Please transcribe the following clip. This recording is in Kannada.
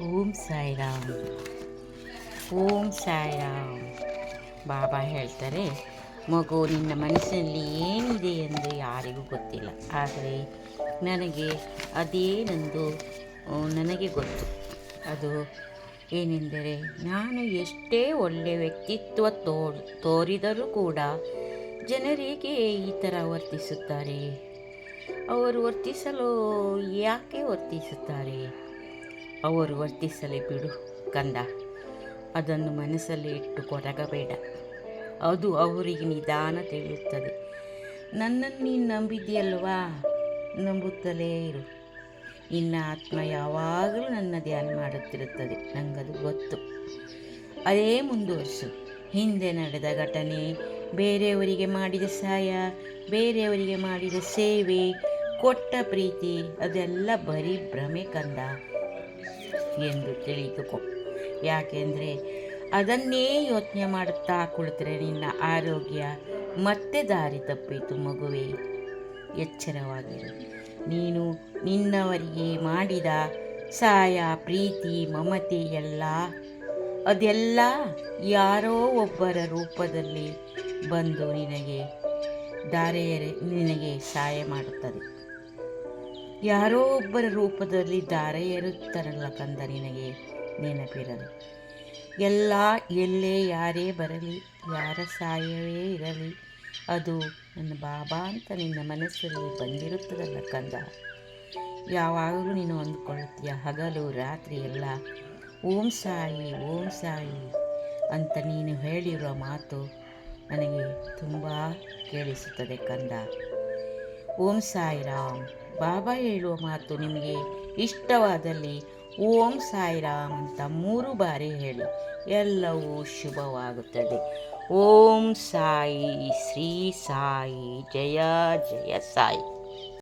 ಓಂ ಸಾಯಿರಾಮ್. ಓಂ ಸಾಯಿರಾಮ್. ಬಾಬಾ ಹೇಳ್ತಾರೆ, ಮಗು, ನಿನ್ನ ಮನಸ್ಸಿನಲ್ಲಿ ಏನಿದೆ ಎಂದು ಯಾರಿಗೂ ಗೊತ್ತಿಲ್ಲ. ಆದರೆ ನನಗೆ ಅದೇನೆಂದು ನನಗೆ ಗೊತ್ತು. ಅದು ಏನೆಂದರೆ, ನಾನು ಎಷ್ಟೇ ಒಳ್ಳೆಯ ವ್ಯಕ್ತಿತ್ವ ತೋ ತೋರಿದರೂ ಕೂಡ ಜನರಿಗೆ ಈ ಥರ ವರ್ತಿಸುತ್ತಾರೆ. ಅವರು ವರ್ತಿಸಲು ಯಾಕೆ ವರ್ತಿಸುತ್ತಾರೆ? ಅವರು ವರ್ತಿಸಲಿ ಬಿಡು ಕಂದ. ಅದನ್ನು ಮನಸ್ಸಲ್ಲಿ ಇಟ್ಟು ಕೊರಗಬೇಡ ಅದು ಅವರಿಗೆ ನಿಧಾನ ತಿಳಿಯುತ್ತದೆ. ನನ್ನನ್ನು ನೀನು ನಂಬಿದೆಯಲ್ವಾ ನಂಬುತ್ತಲೇ ಇರು. ನಿನ್ನ ಆತ್ಮ ಯಾವಾಗಲೂ ನನ್ನ ಧ್ಯಾನ ಮಾಡುತ್ತಿರುತ್ತದೆ. ನನಗದು ಗೊತ್ತು. ಅದೇ ಮುಂದುವರಿಸು ಹಿಂದೆ ನಡೆದ ಘಟನೆ, ಬೇರೆಯವರಿಗೆ ಮಾಡಿದ ಸಹಾಯ, ಬೇರೆಯವರಿಗೆ ಮಾಡಿದ ಸೇವೆ, ಕೊಟ್ಟ ಪ್ರೀತಿ, ಅದೆಲ್ಲ ಬರೀ ಭ್ರಮೆ ಕಂದ. ಎಂದು ತಿಳಿದುಕೊ. ಯಾಕೆಂದರೆ ಅದನ್ನೇ ಯೋಚನೆ ಮಾಡುತ್ತಾ ಕುಳಿತರೆ ನಿನ್ನ ಆರೋಗ್ಯ ಮತ್ತೆ ದಾರಿ ತಪ್ಪಿತು ಮಗುವೆ. ಎಚ್ಚರವಾಗಿರು. ನೀನು ನಿನ್ನವರಿಗೆ ಮಾಡಿದ ಸಹಾಯ ಪ್ರೀತಿ, ಮಮತೆ ಎಲ್ಲ, ಅದೆಲ್ಲ ಯಾರೋ ಒಬ್ಬರ ರೂಪದಲ್ಲಿ ಬಂದು ನಿನಗೆ ದಾರೆಯರೆ, ನಿನಗೆ ಸಹಾಯ ಮಾಡುತ್ತದೆ. ಯಾರೋ ಒಬ್ಬರ ರೂಪದಲ್ಲಿ ದಾರೆ ಏರುತ್ತಾರಲ್ಲ ಕಂದ ನಿನಗೆ ನೆನಪಿರಲಿ. ಎಲ್ಲ ಎಲ್ಲೇ ಯಾರೇ ಬರಲಿ, ಯಾರ ಸಾಯವೇ ಇರಲಿ, ಅದು ನನ್ನ ಬಾಬಾ ಅಂತ ನಿನ್ನ ಮನಸ್ಸಲ್ಲಿ ಬಂದಿರುತ್ತದಲ್ಲ ಕಂದ. ಯಾವಾಗಲೂ ನೀನು ಅಂದ್ಕೊಳ್ಳುತ್ತೀಯ, ಹಗಲು, ರಾತ್ರಿ ಎಲ್ಲ ಓಂ ಸಾಯಿ ಓಂ ಸಾಯಿ ಅಂತ ನೀನು ಹೇಳಿರುವ ಮಾತು ನನಗೆ ತುಂಬ ಕೇಳಿಸುತ್ತದೆ ಕಂದ. ಓಂ ಸಾಯಿರಾಮ್. ಬಾಬಾ ಹೇಳುವ ಮಾತು ನಿಮಗೆ ಇಷ್ಟವಾದಲ್ಲಿ ಓಂ ಸಾಯಿರಾಮ್ ಅಂತ ಮೂರು ಬಾರಿ ಹೇಳಿ. ಎಲ್ಲವೂ ಶುಭವಾಗುತ್ತದೆ. ಓಂ ಸಾಯಿ ಶ್ರೀ ಸಾಯಿ ಜಯ ಜಯ ಸಾಯಿ.